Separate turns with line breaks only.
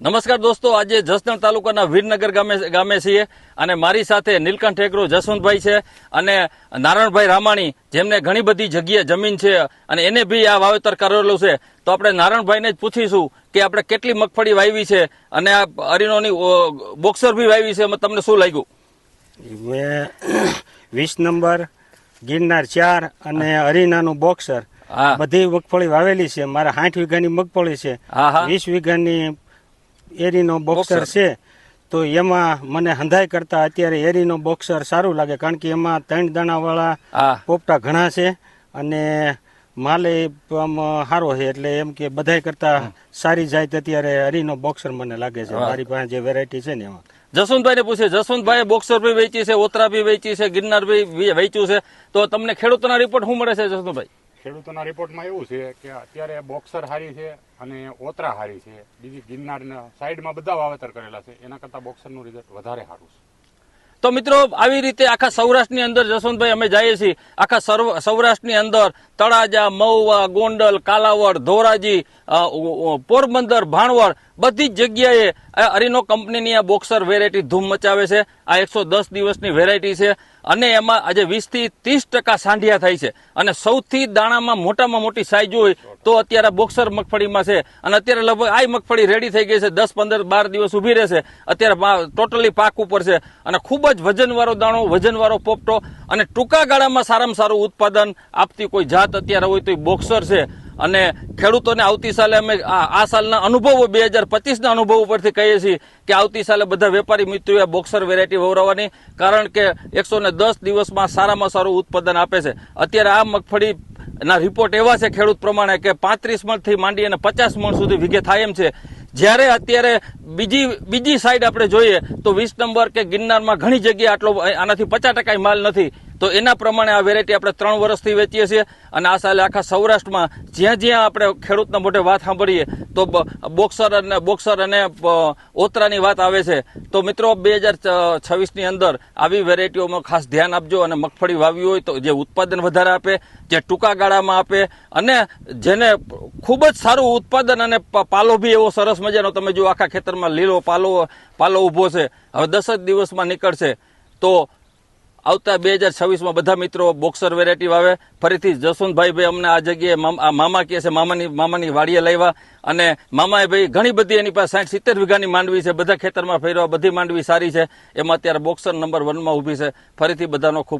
નમસ્કાર દોસ્તો આજે જસદણ તાલુકાના વીરનગર ગામે ગામે છીએ અને મારી સાથે નીલકંઠ ઠેકરો જસવંતભાઈ છે અને નારાયણભાઈ રામાણી જેમને ઘણી બધી જગ્યાએ જમીન છે અને એને બી આ વાવેતર કરેલું છે. તો આપણે નારાયણભાઈને જ પૂછીશું કે આપણે કેટલી મગફળી વાવી છે અને આ અરીનોની બોક્સર બી વાવી છે. તમને શું લાગ્યું?
મેં વીસ નંબર ગિરનાર ચાર અને હરિનાનું બોક્સર બધી મગફળી વાવેલી છે. મારા સાઠ વીઘાની મગફળી છે. વીસ વીઘાની એરીનો બોક્સર. છે તો એમાં મને હંધાઈ કરતા અત્યારે એરીનો બોક્સર સારું લાગે કારણ કે એમાં ત્રણ દાણાવાળા પોપટા ઘણા છે અને માલે આમ સારો છે એટલે એમ કે બધાય કરતા સારી જાય અત્યારે હરીનો બોક્સર મને લાગે છે. મારી પાસે જે વેરાયટી છે ને એમાં.
જસવંતભાઈને પૂછે જસવંતભાઈએ બોક્સર બી વેચી છે ઓતરા બી વેચી છે ગિરનાર બી વેચ્યું છે તો તમને ખેડૂતોના રિપોર્ટ શું મળે છે જસવંતભાઈ?
ખેડૂતોના રિપોર્ટમાં એવું છે કે અત્યારે બોક્સર હારી છે અને ઓતરા હારી છે. બીજી ગિરનારના સાઈડમાં બધા વાવેતર કરેલા છે. એના કરતાં બોક્સરનું રિઝલ્ટ વધારે સારું છે.
તો મિત્રો, આવી રીતે આખા સૌરાષ્ટ્રની અંદર જસવંતભાઈ અમે જઈએ છીએ. આખા સૌરાષ્ટ્રની અંદર તળાજા, મહુવા, ગોંડલ, કાલાવડ, ધોરાજી પોરબંદર, ભાણવડ બધી જ જગ્યાએ આ અરીનો કંપનીની આ બોક્સર વેરાયટી ધૂમ મચાવે છે. આ એકસો દસ દિવસની વેરાયટી છે. અને એમાં આજે વીસથી ત્રીસ ટકા સાંઢિયા થાય છે. અને સૌથી દાણામાં મોટામાં મોટી સાઈઝ હોય તો અત્યારે બોક્સર મગફળીમાં છે. અને અત્યારે લગભગ આ મગફળી રેડી થઈ ગઈ છે. દસ, પંદર, બાર દિવસ ઊભી રહેશે. અત્યારે ટોટલી પાક ઉપર છે. અને ખૂબ જ વજનવાળો દાણો, વજનવાળો પોપટો અને ટૂંકા ગાળામાં સારામાં સારું ઉત્પાદન આપતી કોઈ જાત અત્યારે હોય તો બોક્સર છે. અને ખેડૂતોને આવતી સાલે અમે આ સાલના અનુભવો બે હજાર પચીસના અનુભવ ઉપરથી કહીએ છીએ કે આવતી સાલે બધા વેપારી મિત્રોએ બોક્સર વેરાયટી વવરાવવાની કારણ કે એકસો દસ દિવસમાં સારામાં સારું ઉત્પાદન આપે છે. અત્યારે આ મગફળી ના રિપોર્ટ એવા છે ખેડૂત પ્રમાણે કે પાંત્રીસ મણથી માંડી અને પચાસ મણ સુધી વિઘે થાય એમ છે. જ્યારે અત્યારે બીજી બીજી સાઈડ આપણે જોઈએ તો વીસ નંબર કે ગિરનારમાં ઘણી જગ્યાએ આટલો, આનાથી પચાસ ટકા માલ નથી. તો એના પ્રમાણે આ વેરાયટી આપણે ત્રણ વર્ષથી વેચીએ છીએ અને આ સાલે આખા સૌરાષ્ટ્રમાં જ્યાં જ્યાં આપણે ખેડૂતના મોઢે વાત સાંભળીએ, તો બોક્સર અને બોક્સર અને ઓતરાની વાત આવે છે. તો મિત્રો, બે હજાર છવ્વીસની અંદર આવી વેરાયટીઓમાં ખાસ ધ્યાન આપજો અને મગફળી વાવી હોય તો જે ઉત્પાદન વધારે આપે, જે ટૂંકા ગાળામાં આપે અને જેને ખૂબ જ સારું ઉત્પાદન અને પાલો બી એવો સરસ મજાનો તમે જો આખા ખેતરમાં લીલો પાલો પાલો ઊભો છે. હવે દસ જ દિવસમાં નીકળશે. તો આવતા બે હજાર છવ્વીસમાં બધા મિત્રો બોક્સર વેરાયટી વાવે. ફરીથી જસવંતભાઈ ભાઈ અમને આ જગ્યાએ મામ- કહે છે, મામાની મામાની વાડીએ લાવ્યા. અને મામાએ ભાઈ ઘણી બધી એની પાસે સાઠ, સિત્તેર વીઘાની માંડવી છે. બધા ખેતરમાં ફેરવા, બધી માંડવી સારી છે. એમાં અત્યારે બોક્સર નંબર વનમાં ઊભી છે. ફરીથી બધાનો ખૂબ